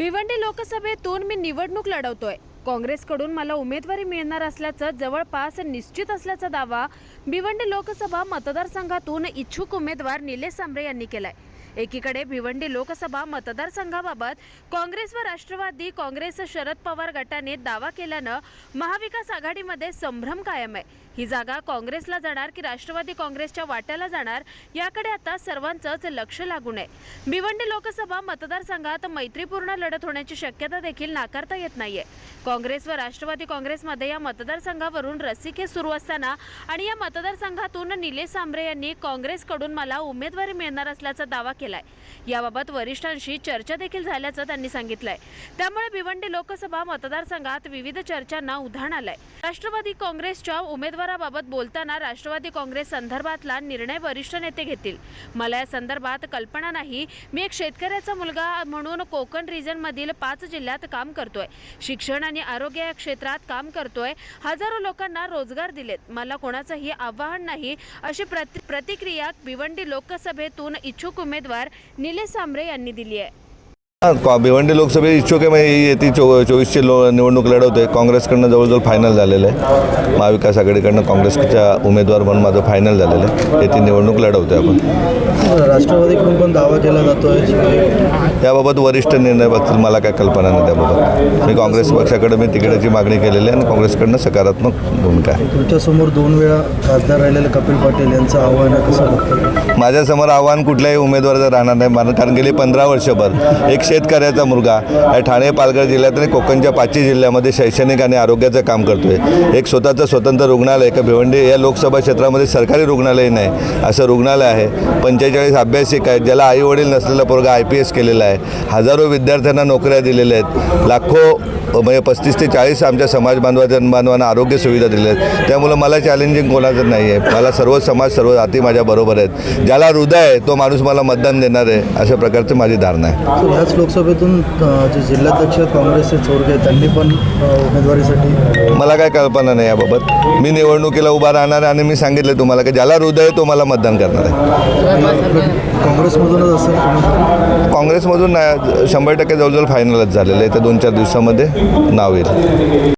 भिवंडी लोकसभेतून मी निवडणूक लढवतोय. काँग्रेसकडून मला उमेदवारी मिळणार असल्याचं जवळपास निश्चित असल्याचा दावा भिवंडी लोकसभा मतदारसंघातून इच्छुक उमेदवार निलेश सांबरे यांनी केलाय. एकीकडे भिवंडी लोकसभा मतदारसंघाबाबत काँग्रेस व राष्ट्रवादी काँग्रेस शरद पवार गटाने दावा केल्यानं महाविकास आघाडीमध्ये संभ्रम कायम आहे. ही जागा काँग्रेसला जाणार की राष्ट्रवादी काँग्रेसच्या वाट्याला जाणार याकडे आता सर्वांचंच लक्ष लागून आहे. भिवंडी लोकसभा मतदारसंघात मैत्रीपूर्ण लढत होण्याची शक्यता देखील नाकारता येत नाहीये. काँग्रेस व राष्ट्रवादी काँग्रेसमध्ये या मतदारसंघावरून रसिके सुरू असताना आणि या मतदारसंघातून निलेश सांबरे यांनी काँग्रेसकडून मला उमेदवारी मिळणार असल्याचा दावा केलाय. याबाबत वरिष्ठांशी चर्चा देखील झाल्याचं त्यांनी सांगितलंय. त्यामुळे भिवंडी लोकसभा मतदारसंघात विविध चर्चांना उधाण आलंय. राष्ट्रवादी काँग्रेसच्या उमेदवाराबाबत बोलताना राष्ट्रवादी काँग्रेस संदर्भातला निर्णय वरिष्ठ नेते घेतील. मला या संदर्भात कल्पना नाही. मी एक शेतकऱ्याचा मुलगा म्हणून कोकण रिजन मधील पाच जिल्ह्यात काम करतोय. शिक्षण आणि आरोग्य या क्षेत्रात काम करतोय. हजारो लोकांना रोजगार दिलेत. मला कोणाचंही आव्हान नाही अशी प्रतिक्रिया भिवंडी लोकसभेतून इच्छुक उमेदवार निलेश सांबरे यांनी दिली आहे. भिवंडी लोकसभेत इच्छुक आहे म्हणजे येते चो चोवीसची लो निवडणूक लढवतोय काँग्रेसकडनं जवळजवळ फायनल झालेलं आहे. महाविकास आघाडीकडनं काँग्रेसच्या उमेदवार म्हणून माझं फायनल झालेलं आहे. येथे निवडणूक लढवतोय आपण. राष्ट्रवादीकडून पण दावा केला जातोय. याबाबत वरिष्ठ निर्णय बघतील मला काय कल्पना नाही त्याबाबत. मी काँग्रेस पक्षाकडे मी तिकिटाची मागणी केलेली आहे आणि काँग्रेसकडनं सकारात्मक भूमिका आहे. तुमच्यासमोर दोन वेळा खासदार राहिलेले कपिल पाटील यांचं आव्हान आहे कसं माझ्यासमोर आव्हान कुठल्याही उमेदवाराचं राहणार नाही कारण गेली पंधरा वर्षभर एक शेतकऱ्याचा मुलगा. या ठाणे पालघर जिल्ह्यात आणि कोकणच्या पाचही जिल्ह्यामध्ये शैक्षणिक आणि आरोग्याचं काम करतोय. एक स्वतःचं स्वतंत्र रुग्णालय का भिवंडी या लोकसभा क्षेत्रामध्ये सरकारी रुग्णालय नाही. असं रुग्णालय आहे. पंचेचाळीस अभ्यासिक आहेत. ज्याला आई वडील नसलेला पोरगा आय पी एस केलेला आहे. हजारो विद्यार्थ्यांना नोकऱ्या दिलेल्या आहेत. लाखो म्हणजे पस्तीस ते चाळीस आमच्या समाज बांधवाच्या बांधवांना आरोग्य सुविधा दिल्या आहेत. त्यामुळं मला चॅलेंजिंग कोणाचं नाही आहे मला सर्व समाज सर्व जाती माझ्या बरोबर आहेत. ज्याला हृदय आहे तो माणूस मला मतदान देणार आहे अशा प्रकारची माझी धारणा आहे. लोकसभेतून जे जिल्हाध्यक्ष काँग्रेसचे चोरगे आहेत, त्यांनी पण उमेदवारीसाठी मला काय कल्पना नाही याबाबत. मी निवडणुकीला उभा राहणार आहे आणि मी सांगितलं तुम्हाला की ज्याला हृदय आहे तो मला मतदान करणार आहे. काँग्रेसमधूनच असेल काँग्रेसमधून शंभर टक्के जवळजवळ फायनलच झालेलं आहे. तर दोन चार दिवसामध्ये नाव येईल.